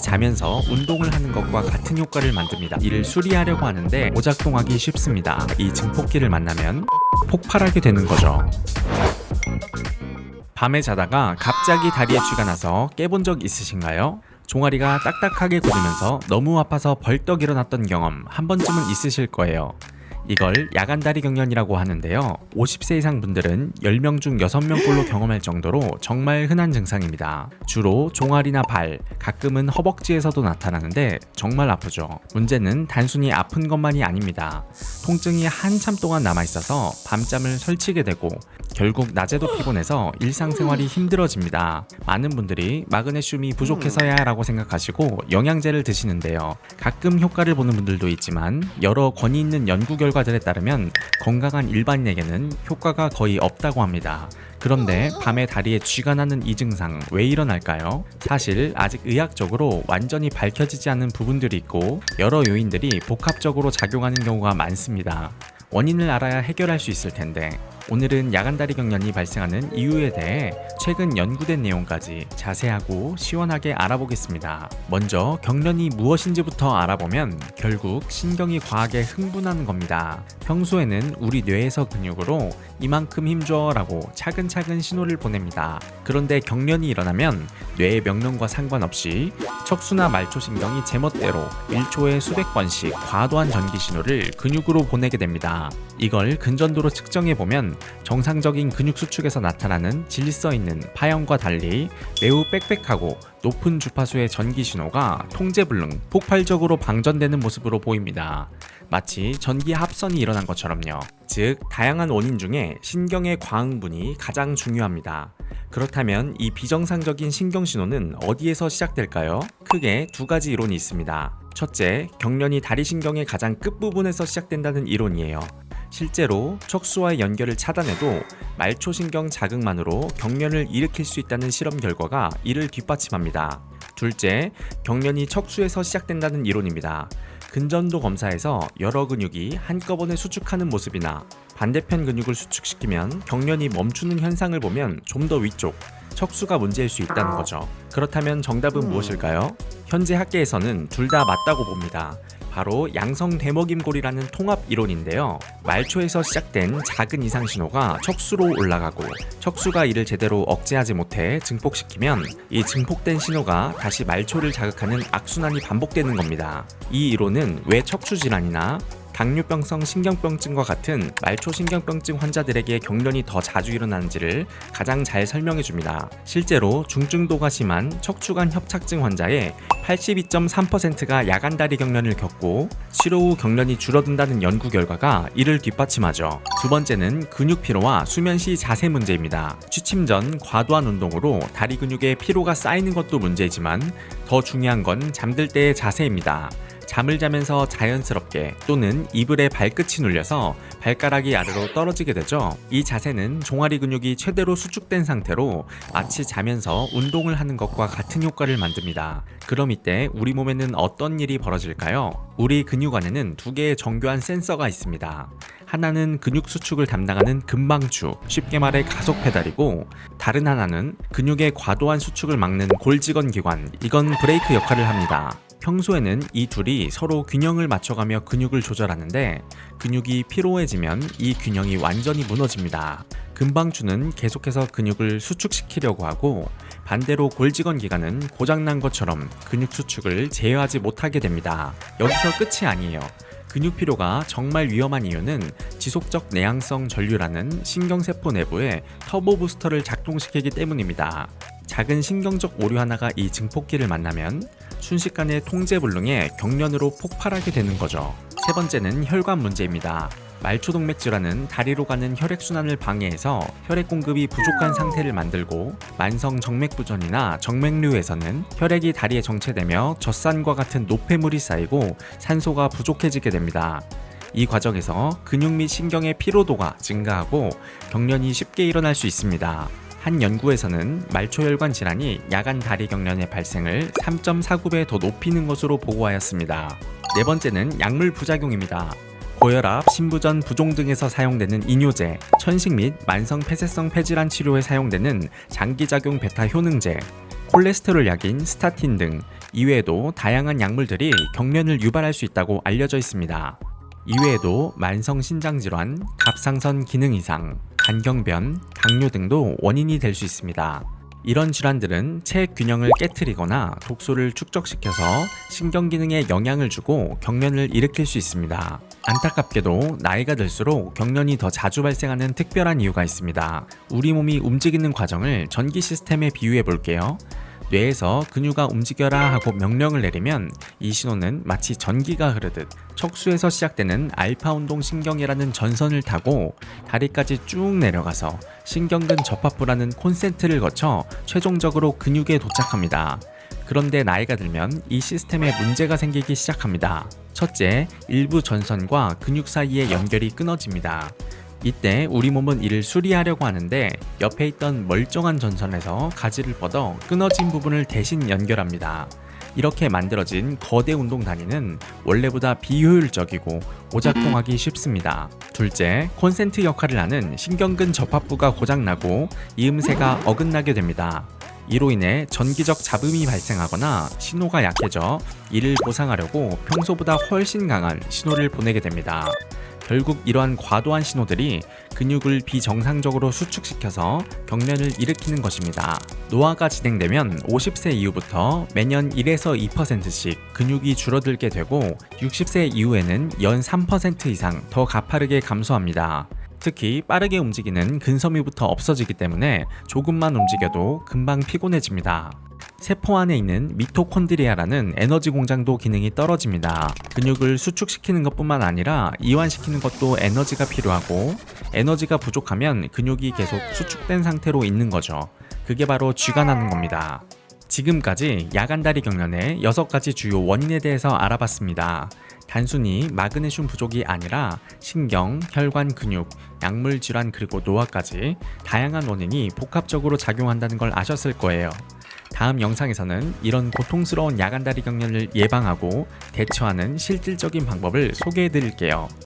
자면서 운동을 하는 것과 같은 효과를 만듭니다. 이를 수리하려고 하는데 오작동하기 쉽습니다. 이 증폭기를 만나면 폭발하게 되는 거죠. 밤에 자다가 갑자기 다리에 쥐가 나서 깨본 적 있으신가요? 종아리가 딱딱하게 굳으면서 너무 아파서 벌떡 일어났던 경험 한 번쯤은 있으실 거예요. 이걸 야간다리 경련이라고 하는데요. 50세 이상 분들은 10명 중 6명꼴로 경험할 정도로 정말 흔한 증상입니다. 주로 종아리나 발, 가끔은 허벅지에서도 나타나는데 정말 아프죠. 문제는 단순히 아픈 것만이 아닙니다. 통증이 한참 동안 남아있어서 밤잠을 설치게 되고 결국 낮에도 피곤해서 일상생활이 힘들어집니다. 많은 분들이 마그네슘이 부족해서야 라고 생각하시고 영양제를 드시는데요. 가끔 효과를 보는 분들도 있지만 여러 권위 있는 연구 결과들에 따르면 건강한 일반인에게는 효과가 거의 없다고 합니다. 그런데 밤에 다리에 쥐가 나는 이 증상 왜 일어날까요? 사실 아직 의학적으로 완전히 밝혀지지 않은 부분들이 있고 여러 요인들이 복합적으로 작용하는 경우가 많습니다. 원인을 알아야 해결할 수 있을 텐데 오늘은 야간다리 경련이 발생하는 이유에 대해 최근 연구된 내용까지 자세하고 시원하게 알아보겠습니다. 먼저 경련이 무엇인지부터 알아보면 결국 신경이 과하게 흥분하는 겁니다. 평소에는 우리 뇌에서 근육으로 이만큼 힘줘 라고 차근차근 신호를 보냅니다. 그런데 경련이 일어나면 뇌의 명령과 상관없이 척수나 말초신경이 제멋대로 1초에 수백 번씩 과도한 전기 신호를 근육으로 보내게 됩니다. 이걸 근전도로 측정해 보면 정상적인 근육 수축에서 나타나는 질서 있는 파형과 달리 매우 빽빽하고 높은 주파수의 전기 신호가 통제불능, 폭발적으로 방전되는 모습으로 보입니다. 마치 전기 합선이 일어난 것처럼요. 즉, 다양한 원인 중에 신경의 과흥분이 가장 중요합니다. 그렇다면 이 비정상적인 신경 신호는 어디에서 시작될까요? 크게 두 가지 이론이 있습니다. 첫째, 경련이 다리 신경의 가장 끝부분에서 시작된다는 이론이에요. 실제로 척수와의 연결을 차단해도 말초신경 자극만으로 경련을 일으킬 수 있다는 실험 결과가 이를 뒷받침합니다. 둘째, 경련이 척수에서 시작된다는 이론입니다. 근전도 검사에서 여러 근육이 한꺼번에 수축하는 모습이나 반대편 근육을 수축시키면 경련이 멈추는 현상을 보면 좀 더 위쪽, 척수가 문제일 수 있다는 거죠. 그렇다면 정답은 무엇일까요? 현재 학계에서는 둘 다 맞다고 봅니다. 바로 양성 대먹임골이라는 통합 이론인데요. 말초에서 시작된 작은 이상 신호가 척수로 올라가고 척수가 이를 제대로 억제하지 못해 증폭시키면 이 증폭된 신호가 다시 말초를 자극하는 악순환이 반복되는 겁니다. 이 이론은 왜 척수 질환이나 당뇨병성 신경병증과 같은 말초신경병증 환자들에게 경련이 더 자주 일어나는지를 가장 잘 설명해 줍니다. 실제로 중증도가 심한 척추관 협착증 환자의 82.3%가 야간다리 경련을 겪고 치료 후 경련이 줄어든다는 연구 결과가 이를 뒷받침하죠. 두 번째는 근육 피로와 수면 시 자세 문제입니다. 취침 전 과도한 운동으로 다리 근육에 피로가 쌓이는 것도 문제지만 더 중요한 건 잠들 때의 자세입니다. 잠을 자면서 자연스럽게 또는 이불에 발끝이 눌려서 발가락이 아래로 떨어지게 되죠. 이 자세는 종아리 근육이 최대로 수축된 상태로 마치 자면서 운동을 하는 것과 같은 효과를 만듭니다. 그럼 이때 우리 몸에는 어떤 일이 벌어질까요? 우리 근육 안에는 두 개의 정교한 센서가 있습니다. 하나는 근육 수축을 담당하는 근방추, 쉽게 말해 가속 페달이고 다른 하나는 근육의 과도한 수축을 막는 골직원 기관, 이건 브레이크 역할을 합니다. 평소에는 이 둘이 서로 균형을 맞춰가며 근육을 조절하는데 근육이 피로해지면 이 균형이 완전히 무너집니다. 금방추는 계속해서 근육을 수축시키려고 하고 반대로 골직원 기관은 고장난 것처럼 근육 수축을 제어하지 못하게 됩니다. 여기서 끝이 아니에요. 근육 피로가 정말 위험한 이유는 지속적 내향성 전류라는 신경세포 내부에 터보 부스터를 작동시키기 때문입니다. 작은 신경적 오류 하나가 이 증폭기를 만나면 순식간에 통제불능에 경련으로 폭발하게 되는 거죠. 세 번째는 혈관 문제입니다. 말초동맥 질환은 다리로 가는 혈액순환을 방해해서 혈액 공급이 부족한 상태를 만들고 만성 정맥부전이나 정맥류에서는 혈액이 다리에 정체되며 젖산과 같은 노폐물이 쌓이고 산소가 부족해지게 됩니다. 이 과정에서 근육 및 신경의 피로도가 증가하고 경련이 쉽게 일어날 수 있습니다. 한 연구에서는 말초혈관 질환이 야간 다리 경련의 발생을 3.49배 더 높이는 것으로 보고하였습니다. 네 번째는 약물 부작용입니다. 고혈압, 신부전, 부종 등에서 사용되는 이뇨제, 천식 및 만성 폐쇄성 폐질환 치료에 사용되는 장기작용 베타 효능제, 콜레스테롤 약인 스타틴 등 이외에도 다양한 약물들이 경련을 유발할 수 있다고 알려져 있습니다. 이외에도 만성 신장 질환, 갑상선 기능 이상, 간경변, 당뇨 등도 원인이 될 수 있습니다. 이런 질환들은 체액 균형을 깨트리거나 독소를 축적시켜서 신경 기능에 영향을 주고 경련을 일으킬 수 있습니다. 안타깝게도 나이가 들수록 경련이 더 자주 발생하는 특별한 이유가 있습니다. 우리 몸이 움직이는 과정을 전기 시스템에 비유해 볼게요. 뇌에서 근육아 움직여라 하고 명령을 내리면 이 신호는 마치 전기가 흐르듯 척수에서 시작되는 알파 운동 신경이라는 전선을 타고 다리까지 쭉 내려가서 신경근 접합부라는 콘센트를 거쳐 최종적으로 근육에 도착합니다. 그런데 나이가 들면 이 시스템에 문제가 생기기 시작합니다. 첫째, 일부 전선과 근육 사이의 연결이 끊어집니다. 이때 우리 몸은 이를 수리하려고 하는데 옆에 있던 멀쩡한 전선에서 가지를 뻗어 끊어진 부분을 대신 연결합니다. 이렇게 만들어진 거대 운동 단위는 원래보다 비효율적이고 오작동하기 쉽습니다. 둘째, 콘센트 역할을 하는 신경근 접합부가 고장나고 이음새가 어긋나게 됩니다. 이로 인해 전기적 잡음이 발생하거나 신호가 약해져 이를 보상하려고 평소보다 훨씬 강한 신호를 보내게 됩니다. 결국 이러한 과도한 신호들이 근육을 비정상적으로 수축시켜서 경련을 일으키는 것입니다. 노화가 진행되면 50세 이후부터 매년 1에서 2%씩 근육이 줄어들게 되고 60세 이후에는 연 3% 이상 더 가파르게 감소합니다. 특히 빠르게 움직이는 근섬유부터 없어지기 때문에 조금만 움직여도 금방 피곤해집니다. 세포 안에 있는 미토콘드리아라는 에너지 공장도 기능이 떨어집니다. 근육을 수축시키는 것뿐만 아니라 이완시키는 것도 에너지가 필요하고 에너지가 부족하면 근육이 계속 수축된 상태로 있는 거죠. 그게 바로 쥐가 나는 겁니다. 지금까지 야간다리 경련의 6가지 주요 원인에 대해서 알아봤습니다. 단순히 마그네슘 부족이 아니라 신경, 혈관, 근육, 약물 질환 그리고 노화까지 다양한 원인이 복합적으로 작용한다는 걸 아셨을 거예요. 다음 영상에서는 이런 고통스러운 야간다리 경련을 예방하고 대처하는 실질적인 방법을 소개해 드릴게요.